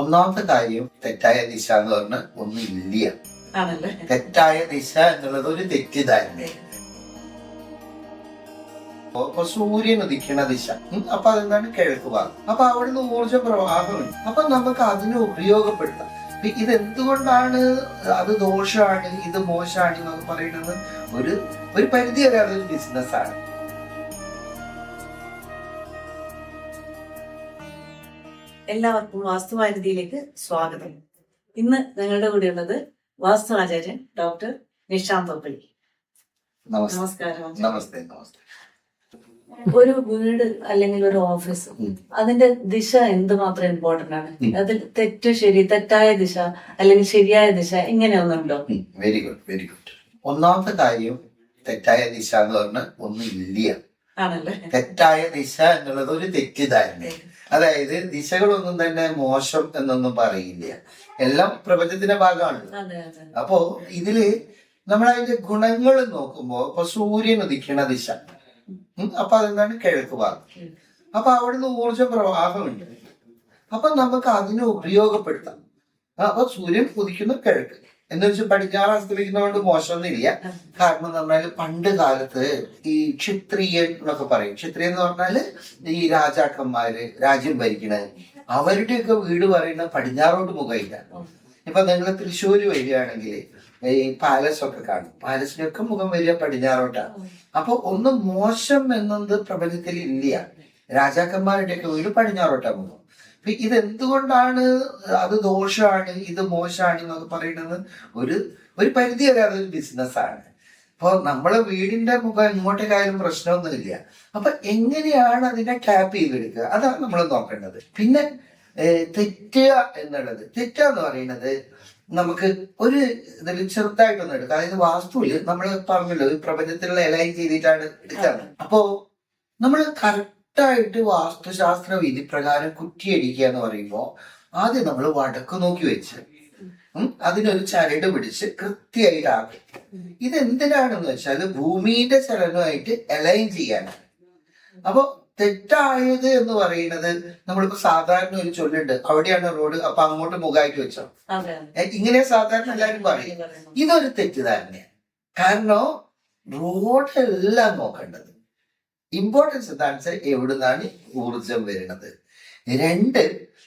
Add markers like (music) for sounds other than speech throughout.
ഒന്നാമത്തെ കാര്യം തെറ്റായ ദിശ എന്ന് പറഞ്ഞ ഒന്നും ഇല്ല ആണല്ലേ? തെറ്റായ ദിശ എന്നുള്ളത് ഒരു തെറ്റിദ്ധാരണയാണ്. അപ്പൊ സൂര്യൻ ഉദിക്കണ ദിശ. അപ്പൊ അതെന്താണ്? കിഴക്ക് ഭാഗം. അപ്പൊ അവിടുന്ന് ഊർജ പ്രവാഹമുണ്ട് അപ്പൊ നമുക്ക് അതിനെ ഉപയോഗപ്പെടുത്താം. ഇതെന്തുകൊണ്ടാണ് ഇത് എന്തുകൊണ്ടാണ് അത് ദോഷമാണ് ഇത് മോശമാണ് എന്നൊക്കെ പറയുന്നത്? ഒരു ഒരു പരിധി വരെ അതൊരു ബിസിനസ്സാണ് എല്ലാവർക്കും വാസ്തുവാരുതിയിലേക്ക് സ്വാഗതം. ഇന്ന് ഞങ്ങളുടെ കൂടെ ഉള്ളത് വാസ്തു ആചാര്യൻ ഡോക്ടർ നിഷാന്ത് തൊപ്പളി നമസ്കാരം. നമസ്തേ നമസ്തേ. ഒരു വീട് അല്ലെങ്കിൽ ഒരു ഓഫീസ് അതിന്റെ ദിശ എന്തുമാത്രം ഇമ്പോർട്ടന്റ് ആണ്. അതിൽ തെറ്റ് ശരി തെറ്റായ ദിശ അല്ലെങ്കിൽ ശരിയായ ദിശ ഇങ്ങനെ ഒന്നുണ്ടോ വെരി ഗുഡ് വെരി ഗുഡ് ഒന്നാമത്തെ കാര്യം തെറ്റായ ദിശ എന്ന് പറഞ്ഞാൽ ഒന്നും ഇല്ല ആണല്ലേ? തെറ്റായ ദിശ എന്നുള്ളത് ഒരു തെറ്റിദ്ധാരണയാണ്. അതായത് ദിശകളൊന്നും തന്നെ മോശം എന്നൊന്നും പറയില്ല. എല്ലാം പ്രപഞ്ചത്തിന്റെ ഭാഗമാണ്. അപ്പോ ഇതിൽ നമ്മൾ അതിന്റെ ഗുണങ്ങൾ നോക്കുമ്പോ ഇപ്പൊ സൂര്യൻ ഉദിക്കണ ദിശ. അപ്പൊ അതെന്താണ്? കിഴക്ക് ഭാഗം. അപ്പൊ അവിടുന്ന് ഊർജ പ്രവാഹമുണ്ട്. അപ്പൊ നമുക്ക് അതിനെ ഉപയോഗപ്പെടുത്താം. അപ്പൊ സൂര്യൻ ഉദിക്കുന്ന കിഴക്ക്. എന്ന് വെച്ചാൽ പടിഞ്ഞാറ് അസ്തമിക്കുന്നതുകൊണ്ട് മോശമൊന്നുമില്ല. കാരണം എന്ന് പറഞ്ഞാൽ പണ്ട് കാലത്ത് ഈ ക്ഷത്രിയൻ എന്നൊക്കെ പറയും. ക്ഷത്രിയൻ എന്ന് പറഞ്ഞാൽ ഈ രാജാക്കന്മാര് രാജ്യം ഭരിക്കണത്. അവരുടെയൊക്കെ വീട് പറയുന്ന പടിഞ്ഞാറോട്ട് മുഖമില്ല ഇപ്പൊ നിങ്ങൾ തൃശ്ശൂര് വരികയാണെങ്കിൽ ഈ പാലസ് ഒക്കെ കാണും. പാലസിനൊക്കെ മുഖം വലിയ പടിഞ്ഞാറോട്ടാണ് അപ്പൊ ഒന്ന് മോശം എന്നത് പ്രപഞ്ചത്തിൽ ഇല്ല രാജാക്കന്മാരുടെയൊക്കെ വീട് പടിഞ്ഞാറോട്ടാ മുഖം. ഇതെന്തുകൊണ്ടാണ് അത് ദോഷമാണ് ഇത് മോശമാണ് എന്നൊക്കെ പറയുന്നത് ഒരു ഒരു പരിധി വരെ അതൊരു ബിസിനസ്സാണ് അപ്പോൾ നമ്മളെ വീടിന്റെ മുഖം എങ്ങോട്ടേക്കായാലും പ്രശ്നമൊന്നുമില്ല. അപ്പൊ എങ്ങനെയാണ് അതിനെ ടാപ്പ് ചെയ്തെടുക്കുക? അതാണ് നമ്മൾ നോക്കേണ്ടത്. പിന്നെ തെറ്റുക എന്നുള്ളത്. തെറ്റുക എന്ന് പറയുന്നത് നമുക്ക് ഒരു ഇതിൽ ചെറുതായിട്ടൊന്നും എടുക്കാം. അതായത് വാസ്തുവിൽ നമ്മൾ പറഞ്ഞല്ലോ ഈ പ്രപഞ്ചത്തിലുള്ള എലൈൻ ചെയ്തിട്ടാണ് എടുക്കാറ്. അപ്പോ നമ്മൾ കറക്റ്റായിട്ട് വാസ്തുശാസ്ത്ര വിധി പ്രകാരം കുറ്റിയടിക്കുക എന്ന് പറയുമ്പോൾ ആദ്യം നമ്മൾ വടക്ക് നോക്കി വെച്ച് അതിനൊരു ചരട് പിടിച്ച് കൃത്യമായിട്ട് ആകും ഇത് എന്തിനാണെന്ന് വെച്ചാൽ ഭൂമിയുടെ ചലനമായിട്ട് അലൈൻ ചെയ്യാനാണ്. അപ്പൊ തെറ്റായത് എന്ന് പറയുന്നത് നമ്മളിപ്പോ സാധാരണ ഒരു ചൊല്ലുണ്ട് അവിടെയാണ് റോഡ് അപ്പൊ അങ്ങോട്ട് മുഖമായിട്ട് വെച്ചോ. ഇങ്ങനെ സാധാരണ എല്ലാവരും പറയും. ഇതൊരു തെറ്റിദ്ധാരണയാണ്. കാരണം റോഡല്ല നോക്കേണ്ടത് ഇമ്പോർട്ടൻസ് എന്താണെന്ന് വെച്ചാൽ എവിടുന്നാണ് ഊർജം വരുന്നത്? രണ്ട്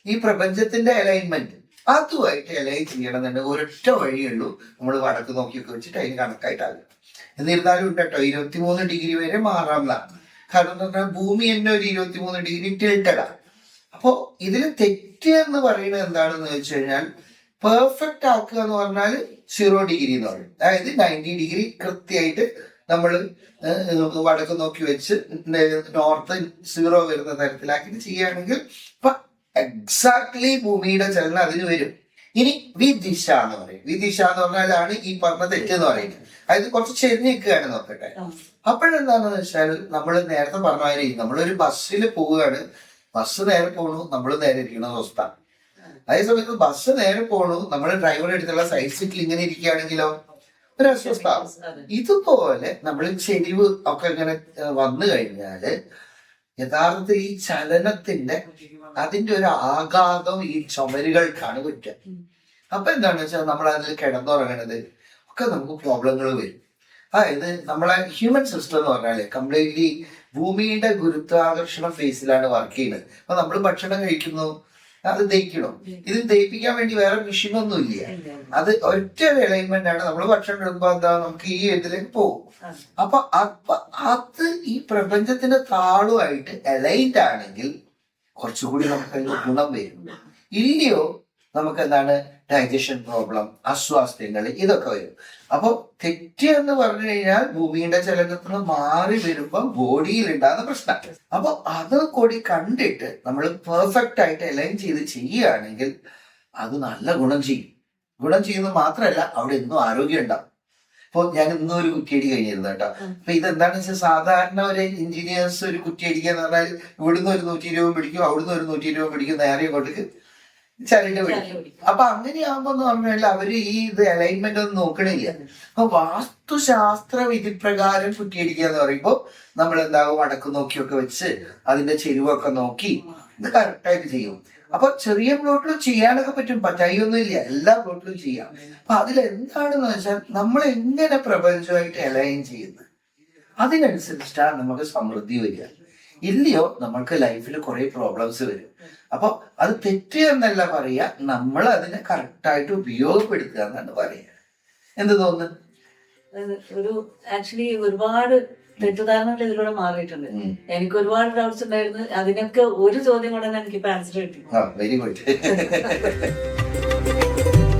ഈ പ്രപഞ്ചത്തിന്റെ അലൈൻമെന്റ് അതുമായിട്ട് അലൈൻ ചെയ്യണമെന്നുണ്ടെങ്കിൽ ഒരൊറ്റ വഴിയുള്ളൂ നമ്മൾ വടക്ക് നോക്കിയൊക്കെ വെച്ചിട്ട് അതിന് കണക്കായിട്ടാകും എന്നിരുന്നാലും ഉണ്ട് കേട്ടോ ഇരുപത്തിമൂന്ന് ഡിഗ്രി വരെ മാറാമെന്നാണ് കാരണം എന്ന് പറഞ്ഞാൽ ഭൂമി തന്നെ ഒരു ഇരുപത്തിമൂന്ന് ഡിഗ്രി ടിൽറ്റഡാണ് അപ്പോ ഇതിൽ തെറ്റ് എന്ന് പറയുന്നത് എന്താണെന്ന് വെച്ച് കഴിഞ്ഞാൽ പെർഫെക്റ്റ് ആക്കുക എന്ന് പറഞ്ഞാൽ സീറോ ഡിഗ്രി എന്ന് പറയും. അതായത് നയന്റി ഡിഗ്രി കൃത്യമായിട്ട് നമ്മൾ വടക്ക് നോക്കി വെച്ച് നോർത്ത് സീറോ വരുന്ന തരത്തിലാക്കി ചെയ്യുകയാണെങ്കിൽ ഇപ്പൊ എക്സാക്ട്ലി ഭൂമിയുടെ ചലനം അതിന് വരും. ഇനി വിദിശ എന്ന് പറയും. വിദിശ എന്ന് പറഞ്ഞാലാണ് ഈ പറഞ്ഞ തെറ്റ് എന്ന് പറയുന്നത്. അതായത് കുറച്ച് ചെരിഞ്ഞിരിക്കുകയാണ് നോക്കട്ടെ. അപ്പോഴെന്താണെന്ന് വെച്ചാൽ നമ്മൾ നേരത്തെ പറഞ്ഞ മാതിരി നമ്മളൊരു ബസ്സിൽ പോവുകയാണ്. ബസ് നേരെ പോണു നമ്മൾ നേരെ ഇരിക്കുന്ന അവസ്ഥ. അതേസമയത്ത് ബസ് നേരെ പോണു നമ്മൾ ഡ്രൈവറെ അടുത്തുള്ള സൈഡ് സീറ്റിൽ ഇങ്ങനെ ഇരിക്കുകയാണെങ്കിലോ? അതെ. ഇതുപോലെ നമ്മൾ ചെരിവ് ഒക്കെ ഇങ്ങനെ വന്നു കഴിഞ്ഞാൽ യഥാർത്ഥത്തിൽ ഈ ചലനത്തിന്റെ അതിന്റെ ഒരു ആഘാതം ഈ ചുമരുകൾക്കാണ് കുറ്റം അപ്പൊ എന്താണെന്ന് വെച്ചാൽ നമ്മൾ അതിൽ കിടന്നുറങ്ങണത് ഒക്കെ നമുക്ക് പ്രോബ്ലങ്ങൾ വരും. അതായത് നമ്മളെ ഹ്യൂമൻ സിസ്റ്റം എന്ന് പറഞ്ഞാൽ കംപ്ലീറ്റ്ലി ഭൂമിയുടെ ഗുരുത്വാകർഷണ ഫേസിലാണ് വർക്ക് ചെയ്യുന്നത്. അപ്പൊ നമ്മൾ ഭക്ഷണം കഴിക്കുന്നു അത് തേക്കണം ഇത് തേപ്പിക്കാൻ വേണ്ടി വേറെ മെഷീനൊന്നും ഇല്ല. അത് ഒറ്റ അലൈൻമെന്റ് ആണ് നമ്മൾ ഭക്ഷണം എടുക്കുമ്പോ എന്താ നമുക്ക് ഈ ഇതിലേക്ക് പോകും. അപ്പൊ അപ്പൊ അത് ഈ പ്രപഞ്ചത്തിന്റെ താളുമായിട്ട് അലൈൻഡ് ആണെങ്കിൽ കുറച്ചുകൂടി നമുക്ക് ഗുണം വരും. ഇല്ലയോ? നമുക്ക് എന്താണ് ഡൈജഷൻ പ്രോബ്ലം അസ്വാസ്ഥ്യങ്ങൾ ഇതൊക്കെ വരും. അപ്പോൾ തെറ്റ് എന്ന് പറഞ്ഞു കഴിഞ്ഞാൽ ഭൂമിയുടെ ചലനത്തിൽ നിന്ന് മാറി വരുമ്പോൾ ബോഡിയിൽ ഉണ്ടാകുന്ന പ്രശ്നം. അപ്പോൾ അത് കൂടി കണ്ടിട്ട് നമ്മൾ പെർഫെക്റ്റ് ആയിട്ട് എലൈൻ ചെയ്ത് ചെയ്യുകയാണെങ്കിൽ അത് നല്ല ഗുണം ചെയ്യും. ഗുണം ചെയ്യുന്നത് മാത്രമല്ല അവിടെ ഇന്നും ആരോഗ്യം ഉണ്ടാവും. ഇപ്പൊ ഞാൻ ഇന്നും ഒരു കുറ്റിയടി കഴിഞ്ഞിരുന്നു കേട്ടോ. അപ്പൊ ഇതെന്താണെന്ന് വെച്ചാൽ സാധാരണ ഒരു എഞ്ചിനീയേഴ്സ് ഒരു കുറ്റിയടിക്കുക എന്ന് പറഞ്ഞാൽ ഇവിടുന്ന് ഒരു നൂറ്റി ഇരുപത് പിടിക്കും അവിടുന്ന് ഒരു നൂറ്റി ഇരുപത് പിടിക്കും നേരെ ഇങ്ങോട്ടേക്ക് ചരട് പിടിക്കും. അപ്പൊ അങ്ങനെയാകുമ്പോ എന്ന് പറഞ്ഞാൽ അവർ ഈ ഇത് അലൈൻമെന്റ് ഒന്നും നോക്കണില്ല. അപ്പൊ വാസ്തുശാസ്ത്ര വിധി പ്രകാരം കുറ്റിയടിക്കുക എന്ന് പറയുമ്പോൾ നമ്മൾ എന്താകും അടക്ക് നോക്കിയൊക്കെ വെച്ച് അതിന്റെ ചെരുവൊക്കെ നോക്കി ഇത് കറക്റ്റായിട്ട് ചെയ്യും. അപ്പൊ ചെറിയ പ്ലോട്ടിൽ ചെയ്യാനൊക്കെ പറ്റും. പറ്റായൊന്നും ഇല്ല എല്ലാ പ്ലോട്ടിലും ചെയ്യാം. അപ്പൊ അതിലെന്താണെന്ന് വെച്ചാൽ നമ്മൾ എങ്ങനെ പ്രപഞ്ചമായിട്ട് അലൈൻ ചെയ്യുന്നത്? അതിനനുസരിച്ചിട്ടാണ് നമുക്ക് സമൃദ്ധി വരിക. ഇല്ലയോ? നമ്മൾക്ക് ലൈഫിൽ കുറെ പ്രോബ്ലംസ് വരും. അപ്പൊ അത് തെറ്റ് എന്നല്ല പറയുക നമ്മൾ അതിനെ കറക്റ്റായിട്ട് ഉപയോഗപ്പെടുത്തുക എന്നാണ് പറയുക എന്ത് തോന്നുന്നു? ഒരു ആക്ച്വലി ഒരുപാട് തെറ്റിദ്ധാരണകൾ ഇതിലൂടെ മാറിയിട്ടുണ്ട്. എനിക്ക് ഒരുപാട് ഡൗട്ട്സ് ഉണ്ടായിരുന്നു. അതിനൊക്കെ ഒരു ചോദ്യം കൊണ്ട് തന്നെ എനിക്ക് ആൻസർ കിട്ടി. Very good (laughs)